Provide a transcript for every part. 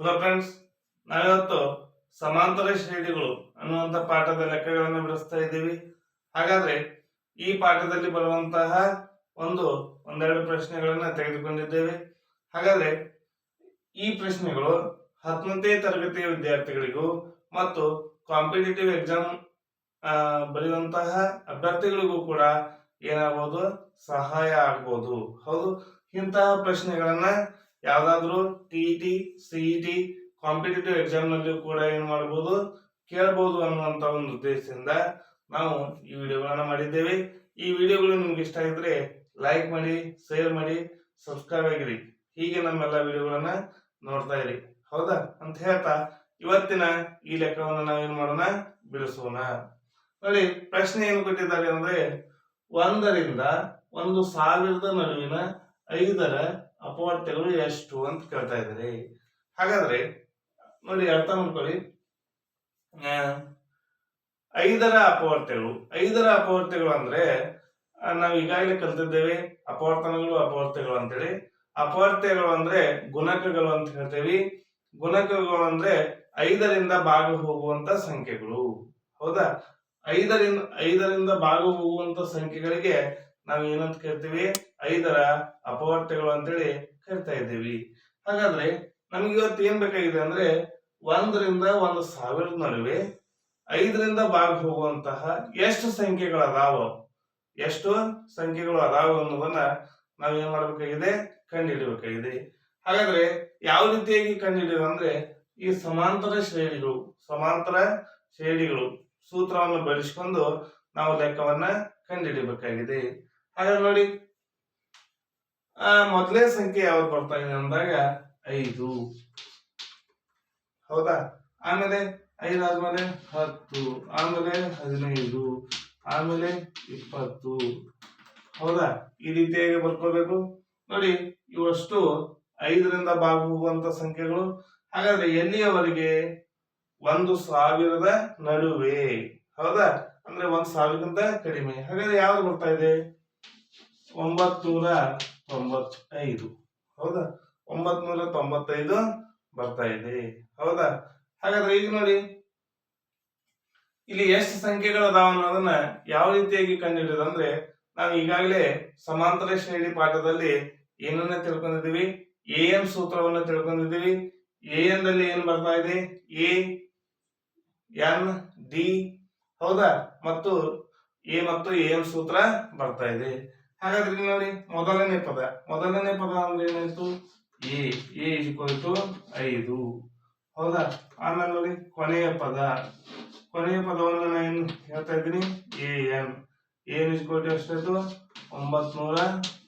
Hello friends ನಾವಿವತ್ತು ಸಮಾಂತರ ಶ್ರೇಣಿಗಳು ಅನ್ನುವಂಥ ಪಾಠದ ಲೆಕ್ಕಗಳನ್ನು ಬಿಡಿಸ್ತಾ ಇದ್ದೀವಿ. ಹಾಗಾದ್ರೆ ಈ ಪಾಠದಲ್ಲಿ ಬರುವಂತಹ ಒಂದು ಒಂದೆರಡು ಪ್ರಶ್ನೆಗಳನ್ನ ತೆಗೆದುಕೊಂಡಿದ್ದೇವೆ. ಹಾಗಾದ್ರೆ ಈ ಪ್ರಶ್ನೆಗಳು ಹತ್ತನೇ ತರಗತಿಯ ವಿದ್ಯಾರ್ಥಿಗಳಿಗೂ ಮತ್ತು ಕಾಂಪಿಟೇಟಿವ್ ಎಕ್ಸಾಮ್ ಬರೆಯುವಂತಹ ಅಭ್ಯರ್ಥಿಗಳಿಗೂ ಕೂಡ ಏನಾಗಬಹುದು ಸಹಾಯ ಆಗ್ಬೋದು. ಹೌದು, ಇಂತಹ ಪ್ರಶ್ನೆಗಳನ್ನ ಯಾವ್ದಾದ್ರು T T C E T competitive ಎಕ್ಸಾಮ್ನಲ್ಲಿ ಕೂಡ ಏನ್ ಮಾಡಬಹುದು ಕೇಳಬಹುದು ಅನ್ನುವಂತ ಒಂದು ಉದ್ದೇಶದಿಂದ ನಾವು ಈ ವಿಡಿಯೋಗಳನ್ನ ಮಾಡಿದ್ದೇವೆ. ಈ ವಿಡಿಯೋಗಳು ನಿಮ್ಗೆ ಇಷ್ಟ ಆಗಿದ್ರೆ ಲೈಕ್ ಮಾಡಿ ಶೇರ್ ಮಾಡಿ ಸಬ್ಸ್ಕ್ರೈಬ್ ಆಗಿರಿ. ಹೀಗೆ ನಮ್ಮೆಲ್ಲ ವಿಡಿಯೋಗಳನ್ನ ನೋಡ್ತಾ ಇರಿ. ಹೌದಾ? ಅಂತ ಹೇಳ್ತಾ ಇವತ್ತಿನ ಈ ಲೆಕ್ಕವನ್ನು ನಾವೇನ್ ಮಾಡೋಣ? ಬಿಡಿಸೋಣ. ನೋಡಿ, ಪ್ರಶ್ನೆ ಏನು ಕೊಟ್ಟಿದ್ದಾರೆ ಅಂದ್ರೆ ಒಂದರಿಂದ ಒಂದು ಸಾವಿರದ ನಡುವಿನ ಐದರ ಅಪವರ್ತ್ಯಗಳು ಎಷ್ಟು ಅಂತ ಕೇಳ್ತಾ ಇದ್ದಾರೆ. ಹಾಗಾದ್ರೆ ನೋಡಿ ಅರ್ಥ ಮಾಡ್ಕೊಳ್ಳಿ. ಐದರ ಅಪವರ್ತ್ಯಗಳು ಐದರ ಅಪವರ್ತ್ಯಗಳು ಅಂದ್ರೆ ನಾವು ಈಗಾಗಲೇ ಕಲ್ತಿದ್ದೇವೆ ಅಪವರ್ತನಗಳು ಅಪವರ್ತ್ಯಗಳು ಅಂತೇಳಿ. ಅಪವರ್ತ್ಯಗಳು ಅಂದ್ರೆ ಗುಣಕಗಳು ಅಂತ ಹೇಳ್ತೇವೆ. ಗುಣಕಗಳು ಅಂದ್ರೆ ಐದರಿಂದ ಭಾಗ ಹೋಗುವಂತ ಸಂಖ್ಯೆಗಳು. ಹೌದಾ? ಐದರಿಂದ ಐದರಿಂದ ಭಾಗ ಹೋಗುವಂತ ಸಂಖ್ಯೆಗಳಿಗೆ ನಾವು ಏನಂತ ಕರಿತೀವಿ? ಐದರ ಅಪವರ್ತಗಳು ಅಂತೇಳಿ ಕರಿತಾ ಇದ್ದೀವಿ. ಹಾಗಾದ್ರೆ ನಮ್ಗೆ ಇವತ್ತು ಏನ್ ಬೇಕಾಗಿದೆ ಅಂದ್ರೆ ಒಂದರಿಂದ ಒಂದು ಸಾವಿರದ ನಡುವೆ ಐದರಿಂದ ಭಾಗ ಹೋಗುವಂತಹ ಎಷ್ಟು ಸಂಖ್ಯೆಗಳು ಅದಾವ? ಎಷ್ಟು ಸಂಖ್ಯೆಗಳು ಅದಾವ ಅನ್ನೋದನ್ನ ನಾವ್ ಏನ್ ಮಾಡ್ಬೇಕಾಗಿದೆ? ಕಂಡುಹಿಡಿಬೇಕಾಗಿದೆ. ಹಾಗಾದ್ರೆ ಯಾವ ರೀತಿಯಾಗಿ ಕಂಡುಹಿಡಿಯೋದು ಅಂದ್ರೆ ಈ ಸಮಾಂತರ ಶ್ರೇಣಿಗಳು ಸಮಾಂತರ ಶ್ರೇಣಿಗಳು ಸೂತ್ರವನ್ನು ಬಳಸಿಕೊಂಡು ನಾವು ಲೆಕ್ಕವನ್ನ ಕಂಡುಹಿಡಿಬೇಕಾಗಿದೆ. ಹಾಗಾದ್ರೆ ನೋಡಿ. ಆ, ಮೊದಲೇ ಸಂಖ್ಯೆ ಯಾವ್ದು ಬರ್ತಾ ಇದೆ ಅಂದಾಗ ಐದು. ಹೌದಾ? ಆಮೇಲೆ ಐದು ಆದ್ಮೇಲೆ ಹತ್ತು. ಆಮೇಲೆ ಹದಿನೈದು. ಆಮೇಲೆ ಇಪ್ಪತ್ತು. ಹೌದಾ? ಈ ರೀತಿಯಾಗಿ ಬರ್ಕೋಬೇಕು? ನೋಡಿ, ಇವಷ್ಟು ಐದರಿಂದ ಭಾಗ ಹೋಗುವಂತ ಸಂಖ್ಯೆಗಳು. ಹಾಗಾದ್ರೆ ಎಲ್ಲಿಯವರೆಗೆ? ಒಂದು ಸಾವಿರದ ನಡುವೆ. ಹೌದಾ? ಅಂದ್ರೆ ಒಂದ್ ಸಾವಿರಕ್ಕಿಂತ ಕಡಿಮೆ. ಹಾಗಾದ್ರೆ ಯಾವ್ದು ಬರ್ತಾ ಇದೆ? ಒಂಬತ್ನೂರ ತೊಂಬತ್ತೈದು ಹೌದಾ? ಒಂಬತ್ನೂರ ತೊಂಬತ್ತೈದು ಬರ್ತಾ ಇದೆ. ಹೌದಾ? ಹಾಗಾದ್ರೆ ಈಗ ನೋಡಿ. ಇಲ್ಲಿ ಎಷ್ಟು ಸಂಖ್ಯೆಗಳು ಅದಾವ ಅನ್ನೋದನ್ನ ಯಾವ ರೀತಿಯಾಗಿ ಕಂಡುಹಿಡಿಯೋದು ಅಂದ್ರೆ ನಾವು ಈಗಾಗಲೇ ಸಮಾಂತರ ಶ್ರೇಣಿ ಪಾಠದಲ್ಲಿ ಏನನ್ನ ತಿಳ್ಕೊಂಡಿದ್ದೀವಿ? ಎ ಎನ್ ಸೂತ್ರವನ್ನು ತಿಳ್ಕೊಂಡಿದ್ದೀವಿ. ಎ ಎನ್ ದಲ್ಲಿ ಏನ್ ಬರ್ತಾ ಇದೆ? A, N, D. ಹೌದಾ? ಮತ್ತು ಎ ಮತ್ತು ಎ ಎನ್ ಸೂತ್ರ ಬರ್ತಾ ಇದೆ. ಹಾಗಾದ್ರೆ ನೋಡಿ ಮೊದಲನೇ ಪದ. ಮೊದಲನೇ ಪದ ಅಂದ್ರೆ ಏನಾಯ್ತು? ಎ ಎ ಟು ಐದು. ಹೌದಾ? ಆಮೇಲೆ ನೋಡಿ, ಕೊನೆಯ ಪದ. ಕೊನೆಯ ಪದವನ್ನು ನಾನು ಏನು ಹೇಳ್ತಾ ಇದ್ದೀನಿ? ಎ ಎನ್ ಎನ್ ಇಸ್ಕೊಟ್ಟು ಎಷ್ಟಾಯ್ತು ಒಂಬತ್ನೂರ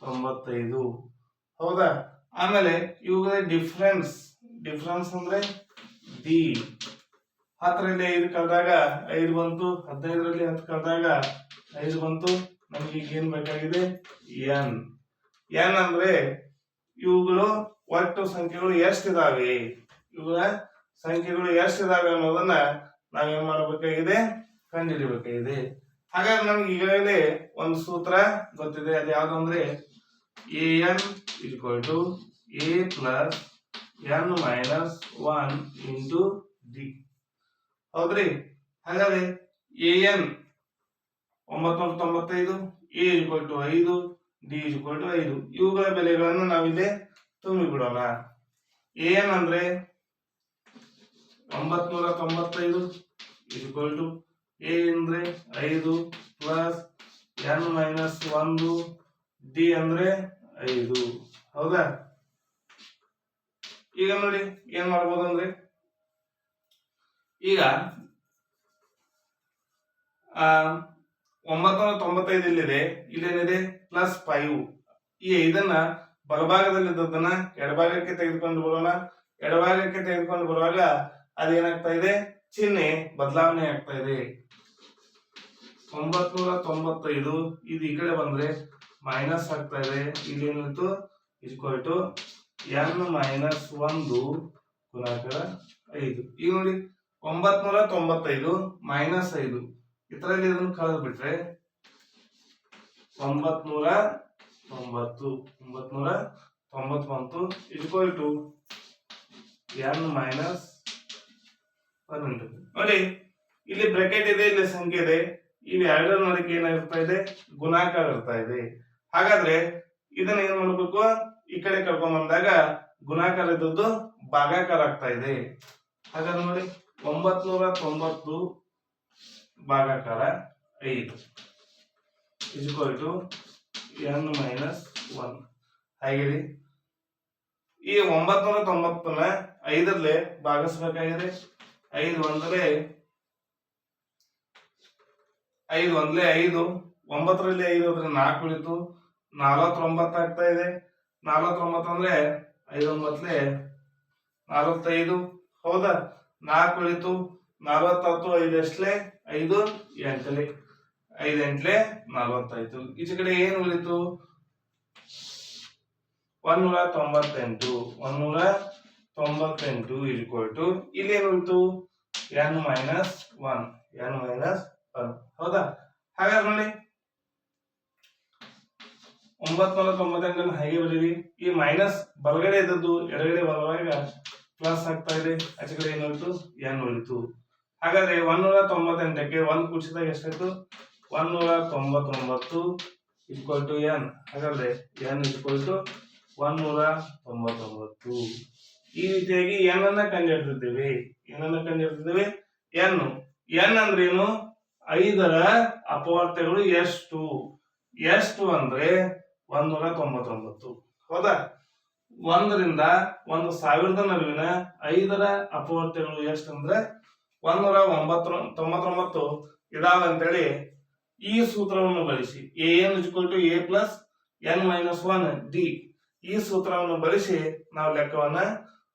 ತೊಂಬತ್ತೈದು. ಹೌದಾ? ಆಮೇಲೆ ಇವುಗಳ ಡಿಫ್ರೆನ್ಸ್ ಡಿಫ್ರೆನ್ಸ್ ಅಂದ್ರೆ ಡಿ ಹತ್ತರಲ್ಲಿ ಐದು ಕಳೆದಾಗ ಐದು ಬಂತು, ಹದಿನೈದರಲ್ಲಿ ಹತ್ತು ಕಳೆದಾಗ ಐದು ಬಂತು. ನಮ್ಗೆ ಈಗ ಏನ್ ಬೇಕಾಗಿದೆ? ಎನ್. ಎನ್ ಅಂದ್ರೆ ಇವುಗಳು ಒಟ್ಟು ಸಂಖ್ಯೆಗಳು ಎಷ್ಟಿದಾವೆ? ಇವುಗಳ ಸಂಖ್ಯೆಗಳು ಎಷ್ಟಿದಾವೆ ಅನ್ನೋದನ್ನ ನಾವೇನ್ ಮಾಡಬೇಕಾಗಿದೆ? ಕಂಡುಹಿಡಿಬೇಕಾಗಿದೆ. ಹಾಗಾಗಿ ನಮ್ಗೆ ಈಗಾಗಲೇ ಒಂದು ಸೂತ್ರ ಗೊತ್ತಿದೆ. ಅದು ಯಾವ್ದು ಅಂದ್ರೆ N equal to A plus N minus one into D. ಹೌದ್ರಿ? ಹಾಗಾದ್ರೆ ಎನ್ ಒಂಬತ್ನೂರ ತೊಂಬತ್ತೈದು, ಎ ಈಕ್ವಲ್ ಟು ಐದು, ಡಿ ಈಕ್ವಲ್ ಟು ಐದು. ಇವುಗಳ ಬೆಲೆಗಳನ್ನು ನಾವಿಲ್ಲಿ ತುಂಬಿ ಬಿಡೋಣ ಎ ಎನ್ ಅಂದ್ರೆ ಒಂಬತ್ನೂರ ತೊಂಬತ್ತೈದು ಈಕ್ವಲ್ ಟು ಎ ಅಂದ್ರೆ ಐದು ಪ್ಲಸ್ ಎನ್ ಮೈನಸ್ ಒಂದು, ಡಿ ಅಂದ್ರೆ ಐದು. ಹೌದಾ? ಈಗ ನೋಡಿ, ಏನ್ ಮಾಡ್ಬೋದು ಅಂದ್ರೆ ಈಗ ಆ ಒಂಬತ್ನೂರ ತೊಂಬತ್ತೈದು ಇಲ್ಲಿದೆ ಇಲ್ಲೇನಿದೆ? ಪ್ಲಸ್ ಫೈವ್ ಈ ಇದನ್ನ ಬಲಭಾಗದಲ್ಲಿದ್ದದನ್ನ ಎಡಭಾಗಕ್ಕೆ ತೆಗೆದುಕೊಂಡು ಬರೋಣ. ಎಡಭಾಗಕ್ಕೆ ತೆಗೆದುಕೊಂಡು ಬರುವಾಗ ಅದೇನಾಗ್ತಾ ಇದೆ? ಚಿಹ್ನೆ ಬದಲಾವಣೆ ಆಗ್ತಾ ಇದೆ. ಒಂಬತ್ನೂರ ತೊಂಬತ್ತೈದು. ಇದು ಈ ಕಡೆ ಬಂದ್ರೆ ಮೈನಸ್ ಆಗ್ತಾ ಇದೆ. ಇದೇನಿತ್ತು ಇಸ್ಕೊಲ್ ಟು ಎನ್ ಮೈನಸ್ ಒಂದು ಗುಣಾಕಾರ ಐದು. ಈಗ ನೋಡಿ ಒಂಬತ್ನೂರ ತೊಂಬತ್ತೈದು ಮೈನಸ್ ಐದು. ಇದರಲ್ಲಿ ಇದನ್ನು ಕಳೆದು ಬಿಟ್ರೆ ಒಂಬತ್ನೂರ ತೊಂಬತ್ತು ಒಂಬತ್ನೂರ ತೊಂಬತ್ತೊಂಬತ್ತು ಬಂತು ಇಕ್ವಲ್ ಟು ಎನ್ ಮೈನಸ್ ಹನ್ನೊಂದು. ನೋಡಿ, ಇಲ್ಲಿ ಬ್ರಾಕೆಟ್ ಇದೆ, ಇಲ್ಲಿ ಸಂಖ್ಯೆ ಇದೆ. ಇಲ್ಲಿ ಎರಡರ ನಡುವೆ ಏನಾಗಿರ್ತಾ ಇದೆ? ಗುಣಾಕಾರ ಇರ್ತಾ ಇದೆ. ಹಾಗಾದ್ರೆ ಇದನ್ನ ಏನ್ ಮಾಡ್ಬೇಕು? ಈ ಕಡೆ ಕರ್ಕೊಂಡ್ ಬಂದಾಗ ಗುಣಾಕಾರ ಇದ್ದದ್ದು ಭಾಗಾಕಾರ ಆಗ್ತಾ ಇದೆ. ಹಾಗಾದ್ರೆ ನೋಡಿ, ಒಂಬತ್ನೂರ ತೊಂಬತ್ತು ಭಾಗಾಕಾರ ಐದು. Equal to N minus one ಹಾಗೆ ಈ ಒಂಬತ್ನೂರ ತೊಂಬತ್ತನ್ನ ಐದರಲ್ಲೇ ಭಾಗಿಸ್ಬೇಕಾಗಿದೆ. ಐದು ಒಂದಲೇ ಐದು ಒಂದ್ಲೆ ಐದು, ಒಂಬತ್ತರಲ್ಲಿ ಐದು ಅಂದ್ರೆ ನಾಲ್ಕು ಉಳಿತು. ನಲವತ್ತೊಂಬತ್ತು ಆಗ್ತಾ ಇದೆ. ನಲವತ್ತೊಂಬತ್ತು ಅಂದ್ರೆ ಐದು ಒಂಬತ್ತಲೆ ನಲವತ್ತೈದು. ಹೌದಾ? ನಾಲ್ಕು ಉಳಿತು. ನಲವತ್ತತ್ತು ಐದು ಎಷ್ಟಲೆ ಐದು ಎಂಟಲೆ ಐದು ಎಂಟ್ಲೆ ನಲ್ವತ್ತಾಯ್ತು ಈಚೆ ಕಡೆ ಏನು ಉಳಿತು ಒಂದೂರ ತೊಂಬತ್ತೆಂಟು. ಒಂದೂರ ತೊಂಬತ್ತೆಂಟು ಇಕ್ವಲ್ ಟು ಇಲ್ಲಿ ಏನ್ ಉಳಿತು N minus one N minus one ಹೌದಾ? ಹಾಗಾದ್ರೆ ನೋಡಿ. ಒಂಬತ್ನೂರ ತೊಂಬತ್ತೆಂಟನ್ನು ಹಾಗೆ ಬರೀರಿ ಈ ಮೈನಸ್ ಬಲಗಡೆ ಇದ್ದದ್ದು ಎಡಗಡೆ ಬರುವಾಗ ಪ್ಲಸ್ ಆಗ್ತಾ ಇದೆ. ಆಚೆ ಕಡೆ ಏನು ಉಳಿತು ಎನ್ ಉಳಿತು ಹಾಗಾದ್ರೆ ಒಂದೂರ ತೊಂಬತ್ತೆಂಟಕ್ಕೆ ಒಂದು ಕೂಡಿಸಿದಾಗ ಎಷ್ಟಾಯ್ತು? ಒಂದೂರ ತೊಂಬತ್ತೊಂಬತ್ತು ಇಕ್ವಲ್ ಟು ಎನ್ ಹಾಗಾದ್ರೆ ಎನ್ ಇಕ್ವಲ್ ಟು ಒಂದೂರ ತೊಂಬತ್ತೊಂಬತ್ತು ಈ ರೀತಿಯಾಗಿ ಎನ್ ಅನ್ನ ಕಂಡುಹಿಡಿದಿದ್ದೇವೆ. ಏನನ್ನ ಕಂಡುಹಿಡಿದಿದ್ದೇವೆ. ಎನ್ ಎನ್ ಅಂದ್ರೆ ಏನು ಐದರ ಅಪವರ್ತಗಳು ಎಷ್ಟು? ಎಷ್ಟು ಅಂದ್ರೆ ಒಂದೂರ ತೊಂಬತ್ತೊಂಬತ್ತು ಹೌದಾ? ಒಂದರಿಂದ ಒಂದು ಸಾವಿರದ ನಡುವಿನ ಐದರ ಅಪವರ್ತಗಳು ಎಷ್ಟು ಅಂದ್ರೆ ಒಂದೂರ ಒಂಬತ್ತು ತೊಂಬತ್ತೊಂಬತ್ತು ಇದಾವೆ ಅಂತೇಳಿ ಈ ಸೂತ್ರವನ್ನು ಬಳಸಿ A N to A plus N minus one D ಈ ಸೂತ್ರವನ್ನು ಬಳಸಿ ನಾವು ಲೆಕ್ಕವನ್ನ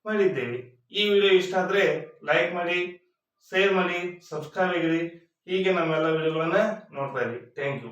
ಮಾಡಿದ್ದೇವೆ. ಈ ವಿಡಿಯೋ ಇಷ್ಟ ಆದ್ರೆ ಲೈಕ್ ಮಾಡಿ ಶೇರ್ ಮಾಡಿ ಸಬ್ಸ್ಕ್ರೈಬ್ ಆಗಿರಿ. ಹೀಗೆ ನಮ್ಮೆಲ್ಲ ವಿಡಿಯೋಗಳನ್ನ ನೋಡ್ತಾ ಇರಿ. Thank you